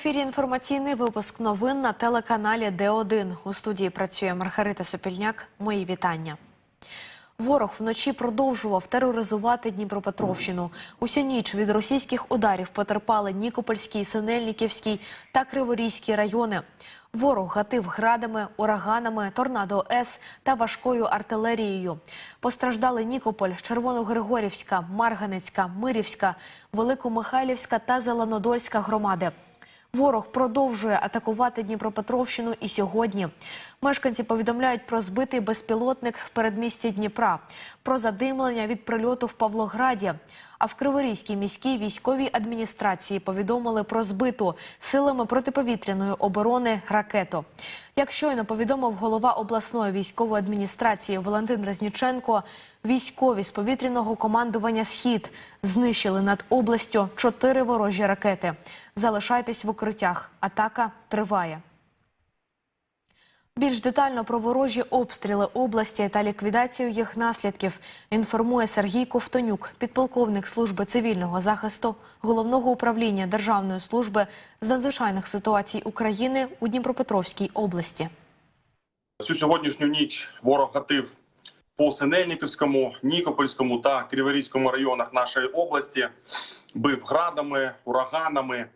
Ефірі інформаційний випуск новин на телеканалі Д1. У студії працює Маргарита Сопільняк. Мої вітання. Ворог вночі продовжував тероризувати Дніпропетровщину. Усю ніч від російських ударів потерпали Нікопольський, Синельниківський та Криворізький райони. Ворог гатив градами, ураганами, торнадо С та важкою артилерією. Постраждали Нікополь, Червоногригорівська, Марганецька, Мирівська, Великомихайлівська та Зеленодольська громади. Ворог продовжує атакувати Дніпропетровщину і сьогодні. Мешканці повідомляють про збитий безпілотник в передмісті Дніпра, про задимлення від прильоту в Павлограді. А в Криворізькій міській військовій адміністрації повідомили про збиту силами протиповітряної оборони ракету. Як щойно повідомив голова обласної військової адміністрації Валентин Резніченко, військові з повітряного командування Схід знищили над областю чотири ворожі ракети. Залишайтесь в укриттях. Атака триває. Більш детально про ворожі обстріли області та ліквідацію їх наслідків інформує Сергій Ковтонюк, підполковник служби цивільного захисту головного управління Державної служби з надзвичайних ситуацій України у Дніпропетровській області. Всю сьогоднішню ніч ворог гатив по Синельниківському, Нікопольському та Криворізькому районах нашої області, бив градами, ураганами,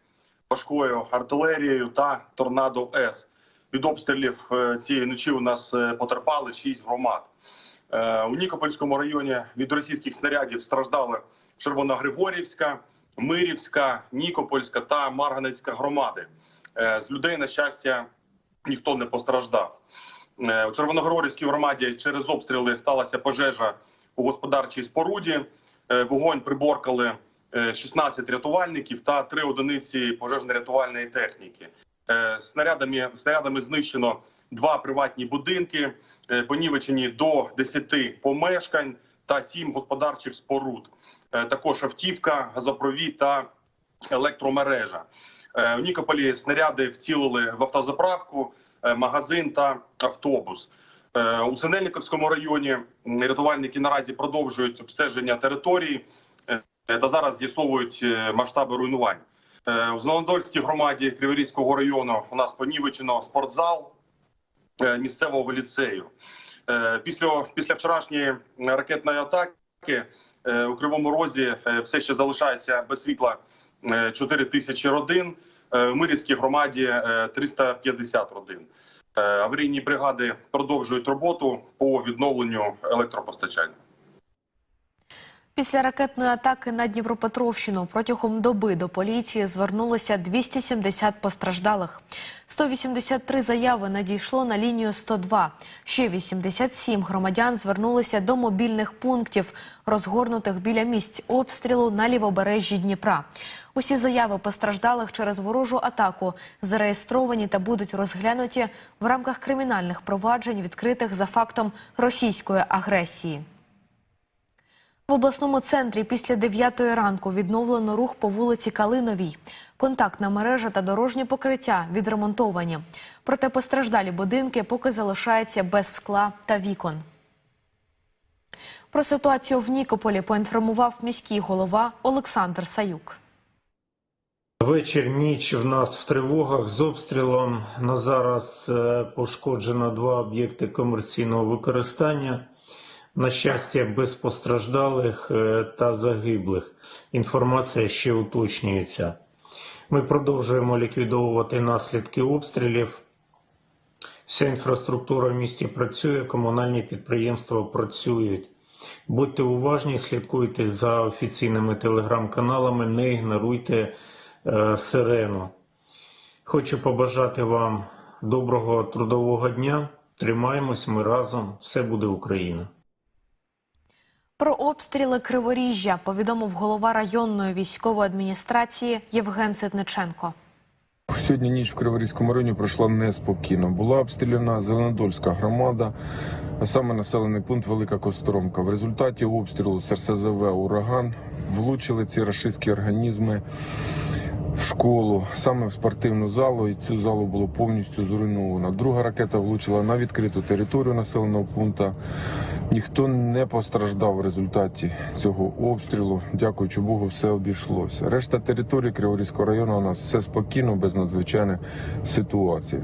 важкою артилерією та торнадо С. Від обстрілів е, цієї ночі у нас е, потерпали шість громад. Е, У Нікопольському районі від російських снарядів страждали Червоногригорівська, Мирівська, Нікопольська та Марганецька громади. З людей, на щастя, ніхто не постраждав. У Червоногрорівській громаді через обстріли сталася пожежа у господарчій споруді. Вогонь приборкали е, 16 рятувальників та 3 одиниці пожежно-рятувальної техніки. Е, Снарядами, снарядами знищено два приватні будинки, е, понівечені до 10 помешкань та 7 господарчих споруд. Е, Також автівка, газопровід та електромережа. У Нікополі снаряди вцілили в автозаправку, магазин та автобус. У Синельниковському районі рятувальники наразі продовжують обстеження території та зараз з'ясовують масштаби руйнувань. Е, У Зеленодольській громаді Криворізького району у нас понівечено спортзал е, місцевого ліцею. Е, Після, після вчорашньої ракетної атаки е, у Кривому Розі е, все ще залишається без світла е, 4 тисячі родин. Е, В Мирівській громаді е, 350 родин. Е, Аварійні бригади продовжують роботу по відновленню електропостачання. Після ракетної атаки на Дніпропетровщину протягом доби до поліції звернулося 270 постраждалих. 183 заяви надійшло на лінію 102. Ще 87 громадян звернулися до мобільних пунктів, розгорнутих біля місць обстрілу на лівобережжі Дніпра. Усі заяви постраждалих через ворожу атаку зареєстровані та будуть розглянуті в рамках кримінальних проваджень, відкритих за фактом російської агресії. В обласному центрі після 9 ранку відновлено рух по вулиці Калиновій. Контактна мережа та дорожнє покриття відремонтовані. Проте постраждалі будинки поки залишаються без скла та вікон. Про ситуацію в Нікополі поінформував міський голова Олександр Саюк. Вечір, ніч в нас в тривогах з обстрілом. На зараз е, пошкоджено два об'єкти комерційного використання. На щастя, без постраждалих е, та загиблих. Інформація ще уточнюється. Ми продовжуємо ліквідовувати наслідки обстрілів. Вся інфраструктура в місті працює, комунальні підприємства працюють. Будьте уважні, слідкуйте за офіційними телеграм-каналами, не ігноруйте е, сирену. Хочу побажати вам доброго трудового дня. Тримаємось ми разом. Все буде Україна. Про обстріли Криворіжжя повідомив голова районної військової адміністрації Євген Ситниченко. Сьогодні ніч в Криворізькому районі пройшла неспокійно. Була обстріляна Зеленодольська громада, а саме населений пункт Велика Костромка. В результаті обстрілу з РСЗВ Ураган влучили ці рашистські організми в школу, саме в спортивну залу, і цю залу було повністю зруйновано. Друга ракета влучила на відкриту територію населеного пункту. Ніхто не постраждав в результаті цього обстрілу. Дякуючи Богу, все обійшлося. Решта території Криворізького району у нас все спокійно, без надзвичайних ситуацій.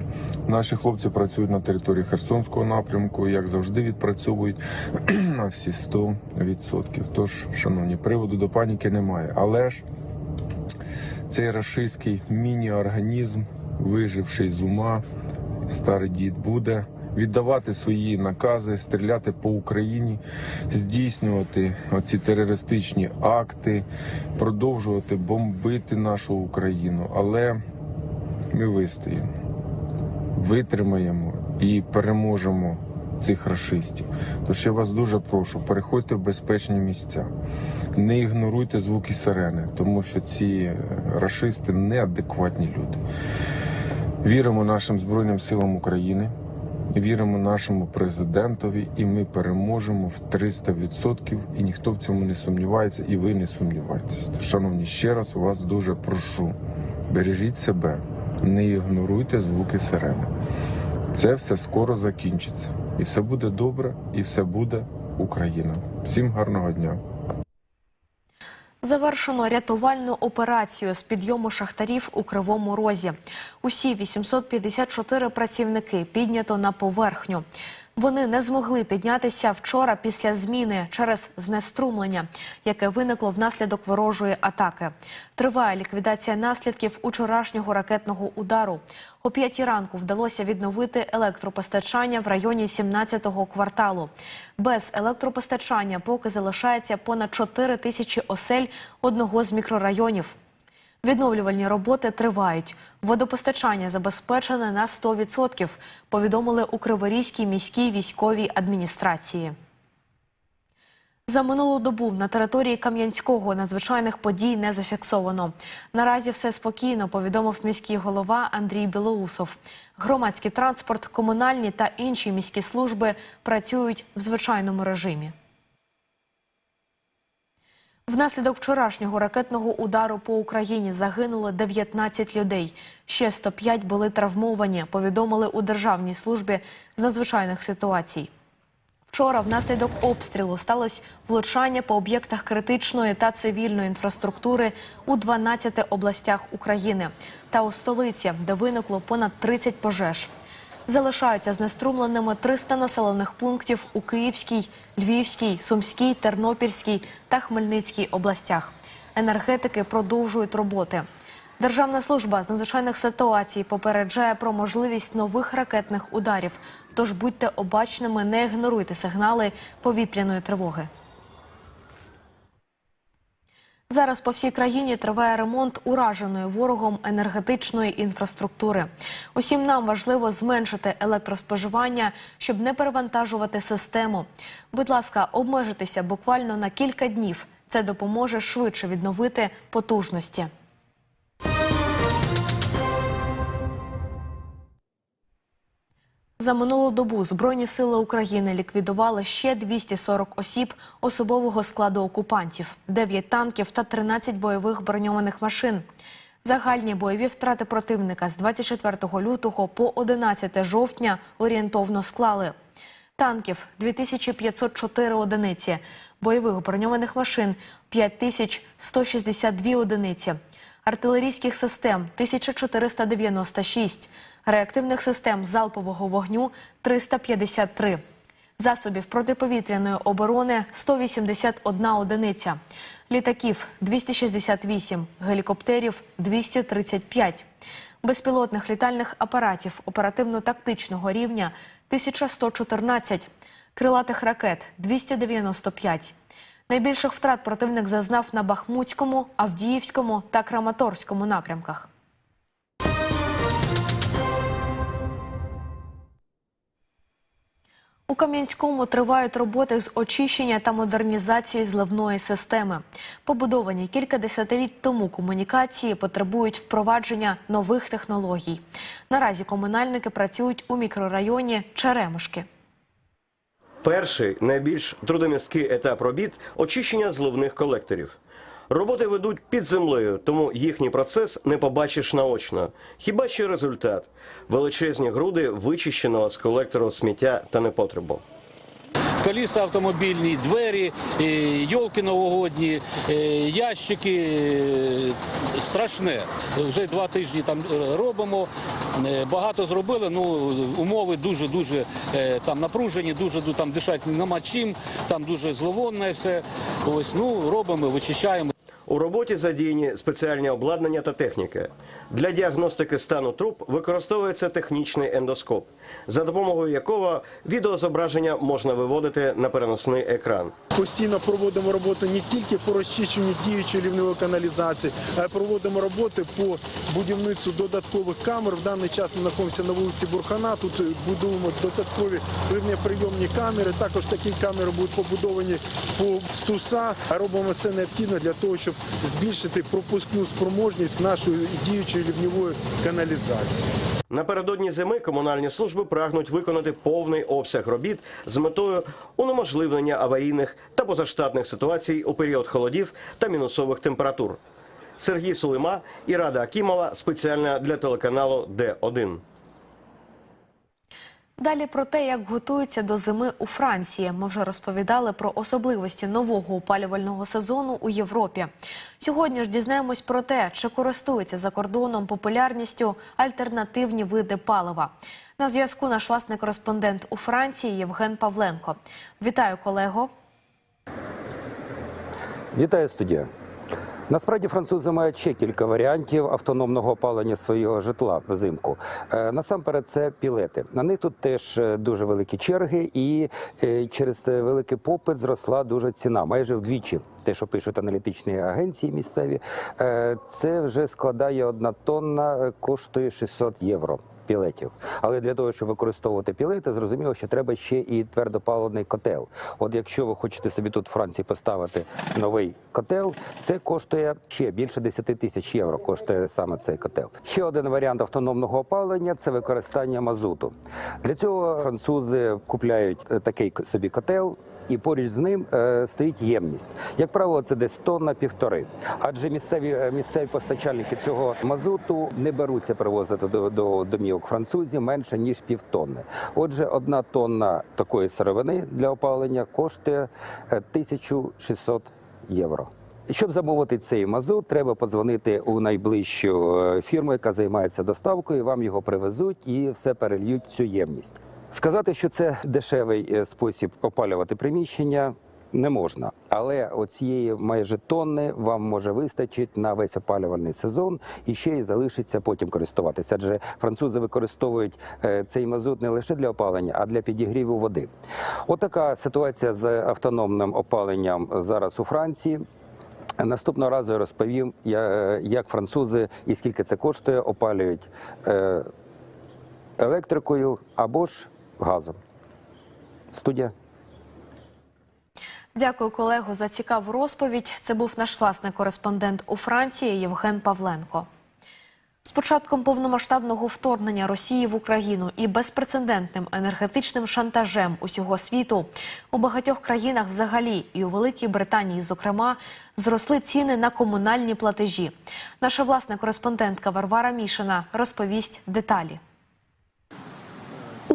Наші хлопці працюють на території Херсонського напрямку, як завжди, відпрацьовують на всі 100%. Тож, шановні, приводу до паніки немає. Але ж цей рашистський міні-організм, виживший з ума, старий дід буде віддавати свої накази, стріляти по Україні, здійснювати оці терористичні акти, продовжувати бомбити нашу Україну. Але ми вистоїмо, витримаємо і переможемо цих рашистів. Тож я вас дуже прошу, переходьте в безпечні місця. Не ігноруйте звуки сирени, тому що ці е, рашисти неадекватні люди. Віримо нашим Збройним силам України, віримо нашому президентові, і ми переможемо в 300%, і ніхто в цьому не сумнівається, і ви не сумнівайтеся. Тож, шановні, ще раз вас дуже прошу: бережіть себе, не ігноруйте звуки сирени. Це все скоро закінчиться. І все буде добре, і все буде Україна. Всім гарного дня! Завершено рятувальну операцію з підйому шахтарів у Кривому Розі. Усі 854 працівники піднято на поверхню. Вони не змогли піднятися вчора після зміни через знеструмлення, яке виникло внаслідок ворожої атаки. Триває ліквідація наслідків учорашнього ракетного удару. О п'ятій ранку вдалося відновити електропостачання в районі 17-го кварталу. Без електропостачання поки залишається понад 4 тисячі осель одного з мікрорайонів. Відновлювальні роботи тривають. Водопостачання забезпечене на 100%, повідомили у Криворізькій міській військовій адміністрації. За минулу добу на території Кам'янського надзвичайних подій не зафіксовано. Наразі все спокійно, повідомив міський голова Андрій Білоусов. Громадський транспорт, комунальні та інші міські служби працюють в звичайному режимі. Внаслідок вчорашнього ракетного удару по Україні загинуло 19 людей. Ще 105 були травмовані, повідомили у Державній службі з надзвичайних ситуацій. Вчора внаслідок обстрілу сталося влучання по об'єктах критичної та цивільної інфраструктури у 12 областях України та у столиці, де виникло понад 30 пожеж. Залишаються знеструмленими 300 населених пунктів у Київській, Львівській, Сумській, Тернопільській та Хмельницькій областях. Енергетики продовжують роботи. Державна служба з надзвичайних ситуацій попереджає про можливість нових ракетних ударів. Тож будьте обачними, не ігноруйте сигнали повітряної тривоги. Зараз по всій країні триває ремонт ураженої ворогом енергетичної інфраструктури. Усім нам важливо зменшити електроспоживання, щоб не перевантажувати систему. Будь ласка, обмежитися буквально на кілька днів. Це допоможе швидше відновити потужності. За минулу добу Збройні сили України ліквідували ще 240 осіб особового складу окупантів, 9 танків та 13 бойових броньованих машин. Загальні бойові втрати противника з 24 лютого по 11 жовтня орієнтовно склали. Танків 2504 одиниці, бойових броньованих машин 5162 одиниці, артилерійських систем 1496, реактивних систем залпового вогню 353, засобів протиповітряної оборони 181 одиниця, літаків 268, гелікоптерів 235, безпілотних літальних апаратів оперативно-тактичного рівня 1114, крилатих ракет 295. Найбільших втрат противник зазнав на Бахмутському, Авдіївському та Краматорському напрямках. У Кам'янському тривають роботи з очищення та модернізації зливної системи. Побудовані кілька десятиліть тому комунікації потребують впровадження нових технологій. Наразі комунальники працюють у мікрорайоні Черемушки. Перший найбільш трудомісткий етап робіт очищення зливних колекторів. Роботи ведуть під землею, тому їхній процес не побачиш наочно. Хіба що результат величезні груди вичищеного з колектору сміття та непотребу. Коліса автомобільні, двері, е, йолки новогодні, е, ящики. е, Страшне. Вже два тижні там робимо. Багато зробили. Ну умови дуже дуже е, там напружені, дуже там дишати нема чим. Там дуже зловонне все. Ось ну робимо, вичищаємо. У роботі задіяні спеціальні обладнання та техніка. Для діагностики стану труб використовується технічний ендоскоп, за допомогою якого відеозображення можна виводити на переносний екран. Постійно проводимо роботу не тільки по розчищенню діючої лівневої каналізації, а й проводимо роботи по будівництву додаткових камер. В даний час ми знаходимося на вулиці Бурхана. Тут будуємо додаткові прийомні камери. Також такі камери будуть побудовані по стуса. Робимо все необхідне для того, щоб збільшити пропускну спроможність нашої діючої лівневої каналізації. Напередодні зими комунальні служби прагнуть виконати повний обсяг робіт з метою унеможливлення аварійних та позаштатних ситуацій у період холодів та мінусових температур. Сергій Сулима і Рада Акімова спеціально для телеканалу Д1. Далі про те, як готуються до зими у Франції. Ми вже розповідали про особливості нового опалювального сезону у Європі. Сьогодні ж дізнаємось про те, чи користуються за кордоном популярністю альтернативні види палива. На зв'язку наш власний кореспондент у Франції Євген Павленко. Вітаю, колего. Вітаю студія. Насправді французи мають ще кілька варіантів автономного опалення свого житла взимку. Е, Насамперед, це пілети. На них тут теж е, дуже великі черги, і е, через великий попит зросла дуже ціна, майже вдвічі. Те, що пишуть аналітичні агенції місцеві, це вже складає одна тонна, коштує 600 євро. Пілетів, але для того, щоб використовувати пілети, зрозуміло, що треба ще і твердопаливний котел. От якщо ви хочете собі тут в Франції поставити новий котел, це коштує ще більше 10 тисяч євро. Коштує саме цей котел. Ще один варіант автономного опалення це використання мазуту. Для цього французи купляють е, такий собі котел. І поруч з ним е, стоїть ємність. Як правило, це десь тонна півтори. Адже місцеві е, місцеві постачальники цього мазуту не беруться привозити до, до домівок французів менше ніж півтонни. Отже, одна тонна такої сировини для опалення коштує е, 1600 євро. Щоб замовити цей мазут, треба подзвонити у найближчу е, фірму, яка займається доставкою. Вам його привезуть і все перельють цю ємність. Сказати, що це дешевий е, спосіб опалювати приміщення. Не можна, але оцієї майже тонни вам може вистачити на весь опалювальний сезон і ще й залишиться потім користуватися. Адже французи використовують е, цей мазут не лише для опалення, а для підігріву води. Отака ситуація з автономним опаленням зараз у Франції. Наступного разу я розповім, я- як французи і скільки це коштує, опалюють е, електрикою або ж газом. Студія. Дякую, колего, за цікаву розповідь. Це був наш власний кореспондент у Франції Євген Павленко. З початком повномасштабного вторгнення Росії в Україну і безпрецедентним енергетичним шантажем усього світу у багатьох країнах взагалі і у Великій Британії, зокрема, зросли ціни на комунальні платежі. Наша власна кореспондентка Варвара Мішина розповість деталі.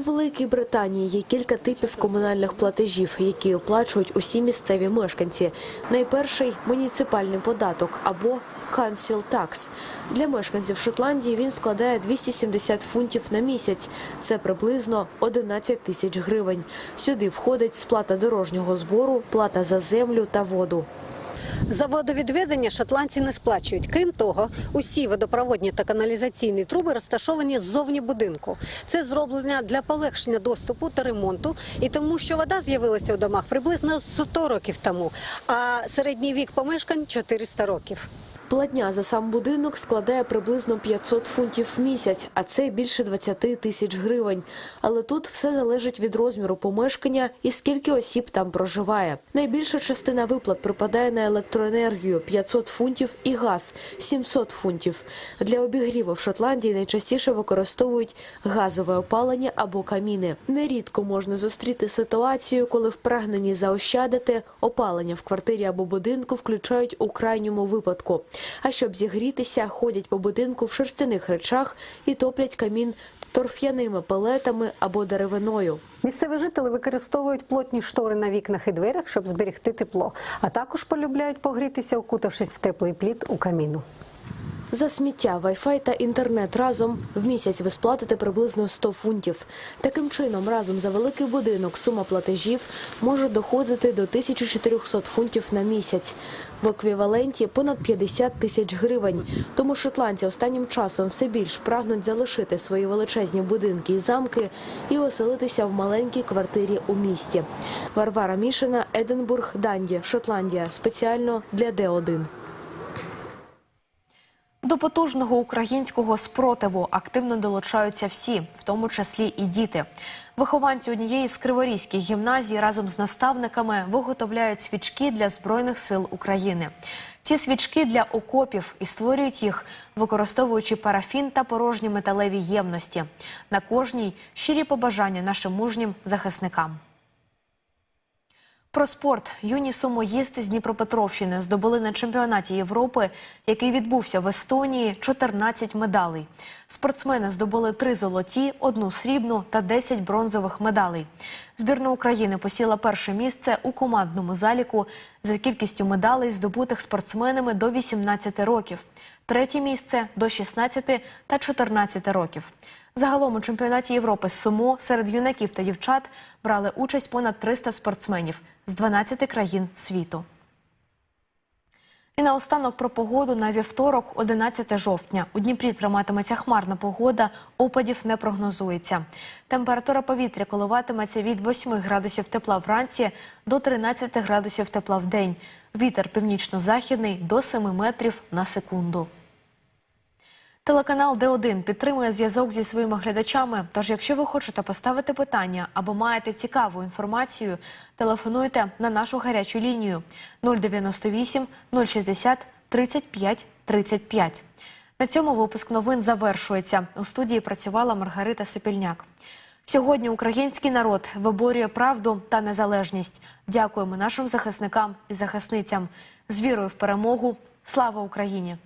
Великій Британії є кілька типів комунальних платежів, які оплачують усі місцеві мешканці. Найперший муніципальний податок або Council Tax. Для мешканців Шотландії він складає 270 фунтів на місяць. Це приблизно 11 тисяч гривень. Сюди входить сплата дорожнього збору, плата за землю та воду. За водовідведення шотландці не сплачують. Крім того, усі водопроводні та каналізаційні труби розташовані ззовні будинку. Це зроблення для полегшення доступу та ремонту, і тому, що вода з'явилася у домах приблизно 100 років тому, а середній вік помешкань 400 років. Платня за сам будинок складає приблизно 500 фунтів в місяць, а це більше 20 тисяч гривень. Але тут все залежить від розміру помешкання і скільки осіб там проживає. Найбільша частина виплат припадає на електроенергію 500 фунтів і газ 700 фунтів. Для обігріву в Шотландії найчастіше використовують газове опалення або каміни. Нерідко можна зустріти ситуацію, коли в прагненні заощадити опалення в квартирі або будинку включають у крайньому випадку. А щоб зігрітися, ходять по будинку в шерстяних речах і топлять камін торф'яними палетами або деревиною. Місцеві жителі використовують плотні штори на вікнах і дверях, щоб зберегти тепло, а також полюбляють погрітися, укутавшись в теплий плід у каміну. За сміття, вайфай та інтернет разом в місяць ви сплатите приблизно 100 фунтів. Таким чином, разом за великий будинок сума платежів може доходити до 1400 фунтів на місяць. В еквіваленті понад 50 тисяч гривень. Тому шотландці останнім часом все більш прагнуть залишити свої величезні будинки і замки і оселитися в маленькій квартирі у місті. Варвара Мішина, Единбург, Данді, Шотландія. Спеціально для Д1. До потужного українського спротиву активно долучаються всі, в тому числі і діти. Вихованці однієї з криворізьких гімназій разом з наставниками виготовляють свічки для збройних сил України. Ці свічки для окопів і створюють їх, використовуючи парафін та порожні металеві ємності. На кожній щирі побажання нашим мужнім захисникам. Про спорт юні сумоїсти з Дніпропетровщини здобули на чемпіонаті Європи, який відбувся в Естонії, 14 медалей. Спортсмени здобули три золоті, одну срібну та 10 бронзових медалей. Збірна України посіла перше місце у командному заліку за кількістю медалей, здобутих спортсменами до 18 років. Третє місце до 16 та 14 років. Загалом у чемпіонаті Європи з сумо серед юнаків та дівчат брали участь понад 300 спортсменів з 12 країн світу. І наостанок про погоду на вівторок, 11 жовтня. У Дніпрі триматиметься хмарна погода, опадів не прогнозується. Температура повітря коливатиметься від 8 градусів тепла вранці до 13 градусів тепла в день. Вітер північно-західний до 7 метрів на секунду. Телеканал Д1 підтримує зв'язок зі своїми глядачами. Тож, якщо ви хочете поставити питання або маєте цікаву інформацію, телефонуйте на нашу гарячу лінію 098 060 35 35. На цьому випуск новин завершується. У студії працювала Маргарита Сопільняк. Сьогодні український народ виборює правду та незалежність. Дякуємо нашим захисникам і захисницям з вірою в перемогу. Слава Україні!